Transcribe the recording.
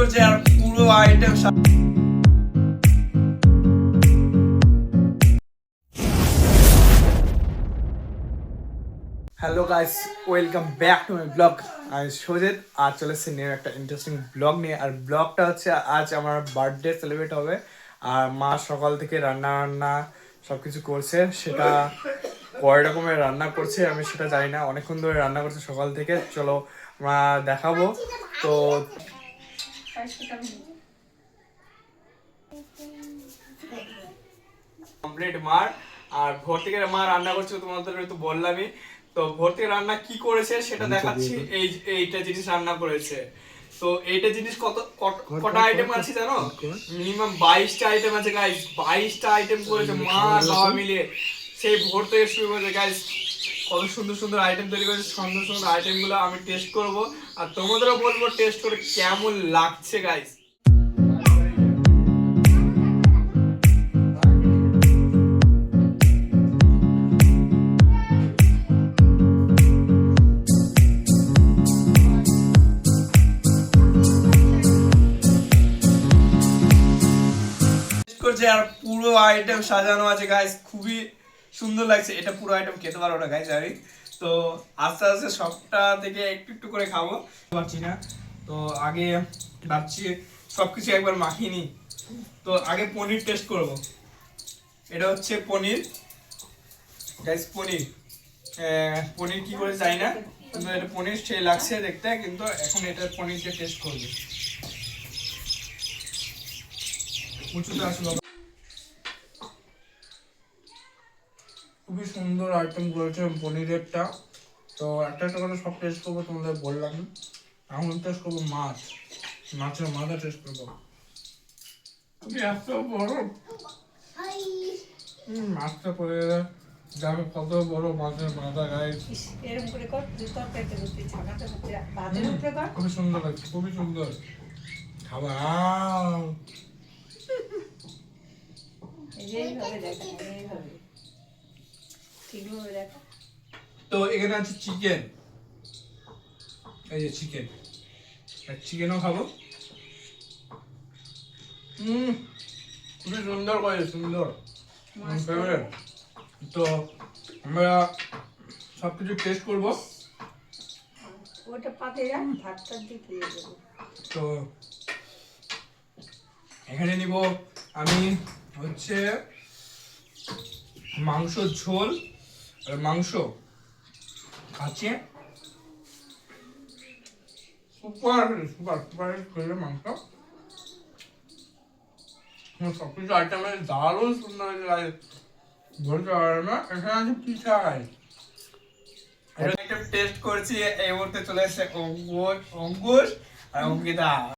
করছে আর পুরো item hello guys welcome back to my blog আমি সোজেদ আর চলে এসেছি নিয়ে একটা ইন্টারেস্টিং ব্লগ নিয়ে। আর ব্লগটা হচ্ছে, আজ আমার বার্থডে সেলিব্রেট হবে। আর মা সকাল থেকে রান্না রান্না সব কিছু করছে। সেটা কয় রকমের রান্না করছে আমি সেটা জানি না। অনেকক্ষণ ধরে রান্না করছে সকাল থেকে। চলো আমরা দেখাবো। তো কমপ্লিট মার আর ভোর থেকে মা রান্না করছে তোমাদের তো বললামই। তো ভোর থেকে রান্না কি করেছে সেটা দেখাচ্ছি। এই এইটা জিনিস রান্না করেছে। তো এইটা জিনিস কত কটা আইটেম আছে জানো? মিনিমাম বাইশটা আইটেম আছে গাইস বাইশটা আইটেম করেছে মা বাবা মিলিয়ে সেই ভোর থেকে শুরু করেছে গাইস কত সুন্দর সুন্দর আইটেম তৈরি করেছে সুন্দর সুন্দর আইটেমগুলো আমি টেস্ট করব। আর তোমাদেরও বলব টেস্ট করে কেমন লাগছে গাইস করছে আর পুরো আইটেম সাজানো আছে গাইস খুবই সুন্দর লাগছে, এটা পুরো আইটেম খেতে পারো না গাইস আমি। তো আস্তে আস্তে সবটা থেকে একটু একটু করে খাব। পারছি না। তো আগে ভাবছি সবকিছু একবার মাখিয়ে নিই। তো আগে পনির টেস্ট করব। এটা হচ্ছে পনির। গাইস পনির। পনির কি করে জানি না, কিন্তু এটা পনির সেই লাগছে দেখতে, কিন্তু এখন এটা পনিরটা টেস্ট করবে। উঁচুতে আসো খুবই সুন্দর আইটেম করেছে পনিরেরটা। তো একটা একটা করে সব টেস্ট করব তোমাদের বললাম। এখন টেস্ট করব মাছ। মাছের মাথা টেস্ট করব। তুমি এত বড়। মাছটা করে যাবে কত বড় মাছের মাথা গায়ে এরম করে কর তরকারিতে করতে ছাকাতে উপরে কর। খুবই সুন্দর লাগছে খুবই সুন্দর। খাবার এই যে এইভাবে দেখা ঠিকভাবে দেখা? তো এখানে আছে চিকেন এই যে চিকেন চিকেনও খাব। হুম খুবই সুন্দর করে সুন্দর। ফেভারিট তো আমরা সব কিছু টেস্ট করব। ওটা পাতে যা ভাতটা দিয়ে দেবো। তো এখানে নিব আমি হচ্ছে মাংস ঝোল। মাংস? খাচ্ছি সুপার সুপার সুপার মাংস। সব কিছু দারুণ সুন্দর বলতে পারবে না। এখানে আছে পিঠাই একটা টেস্ট করছি, এই মুহূর্তে চলে এসেছে অঙ্কুশ অঙ্কুশ আর অঙ্কিতা